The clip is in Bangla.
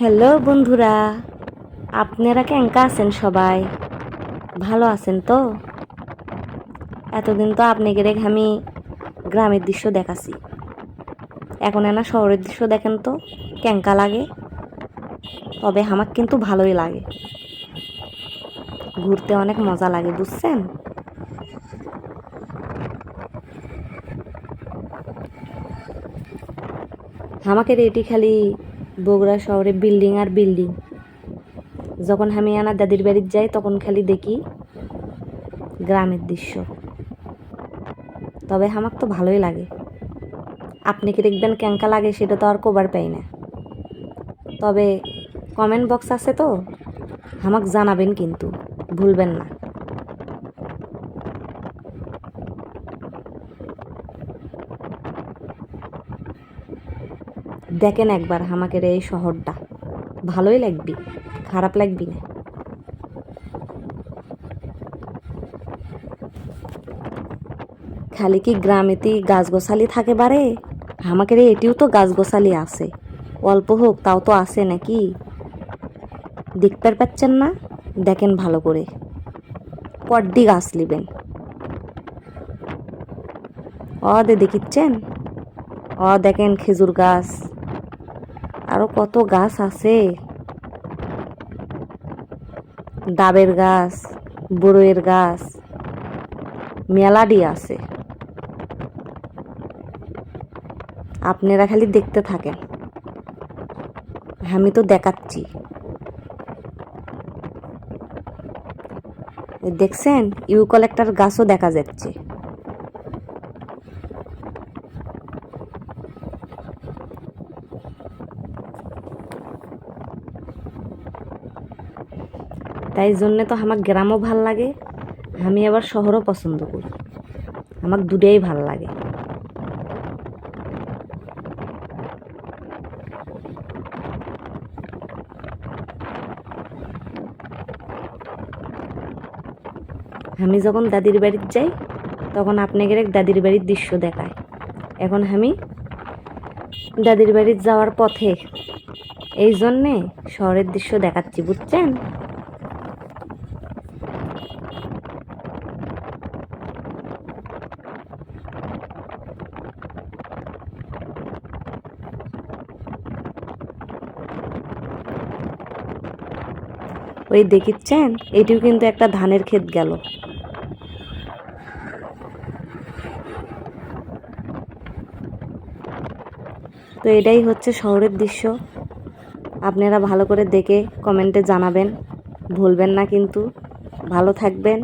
হ্যালো বন্ধুরা, আপনারা কেঙ্কা আছেন সবাই? ভালো আছেন তো? এতদিন তো আপনাকে রেখে আমি গ্রামের দৃশ্য দেখাছি এখন এনা শহরের দৃশ্য দেখেন তো, কেঙ্কা লাগে। তবে আমার কিন্তু ভালোই লাগে। ঘুরতে অনেক মজা লাগে, বুঝছেন? আমাকে এটি খালি বগুড়া শহরে বিল্ডিং আর বিল্ডিং। যখন আমি আনার দাদির বাড়ির যাই, তখন খালি দেখি গ্রামের দৃশ্য। তবে আমার তো ভালোই লাগে। আপনি কি দেখবেন ক্যাঙ্কা লাগে, সেটা তো আর কবার পাই না। তবে কমেন্ট বক্স আছে তো, আমাকে জানাবেন কিন্তু, ভুলবেন না। দেখেন একবার আমাকে এই শহরটা। ভালোই লাগবে, খারাপ লাগবি না। খালি কি গ্রামেতেই গাছ গোছালি থাকে বারে? আমাকে এটিও তো গাছ গোছালি আছে। অল্প হোক, তাও তো আছে নাকি? দেখতে পাচ্ছেন না? দেখেন ভালো করে। কড্ডি গাছ নিবেন। অ, দে দেখিচ্ছেন? অ, দেখেন খেজুর গাছ। আরও কত গাছ আছে? ডাবের গাছ, বড়ইয়ের গাছ মেলাডি আছে। আপনারা খালি দেখতে থাকেন। আমি তো দেখাচ্ছি। দেখছেন? ইউকলেক্টার গাছও দেখা যাচ্ছে। তাই জন্যে তো আমার গ্রামও ভালো লাগে, আমি আবার শহরও পছন্দ করি। আমার দুটাই ভালো লাগে। আমি যখন দাদির বাড়িতে যাই, তখন আপনাকে এক দাদির বাড়ির দৃশ্য দেখায়। এখন আমি দাদির বাড়ির যাওয়ার পথে, এই জন্যে শহরের দৃশ্য দেখাচ্ছি, বুঝছেন? ওই দেখিচ্ছেন? এটিও কিন্তু একটা ধানের ক্ষেত গেল। তো এটাই হচ্ছে শহরের দৃশ্য। আপনারা ভালো করে দেখে কমেন্টে জানাবেন। ভুলবেন না কিন্তু। ভালো থাকবেন।